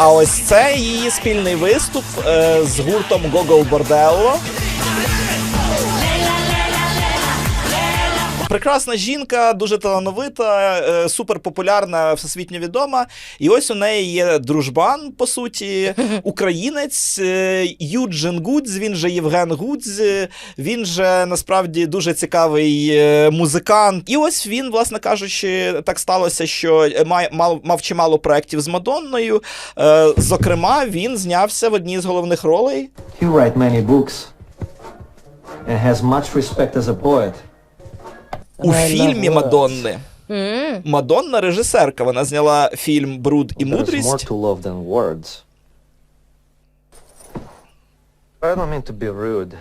А ось це її спільний виступ е, з гуртом Гогол Борделло. Прекрасна жінка, дуже талановита, е, суперпопулярна, всесвітньо відома. І ось у неї є дружбан, по суті, українець е, Юджин Гудз, він же Євген Гудз, е, він же насправді дуже цікавий музикант. І ось він, власне кажучи, так сталося, що має- мав, мав чимало проєктів з Мадонною. Зокрема, він знявся в одній з головних ролей. He write many books and has much respect as a poet. У фільмі. Мадонни. Мадонна режисерка. Вона зняла фільм Бруд і мудрість. to love than words. I don't mean to be rude,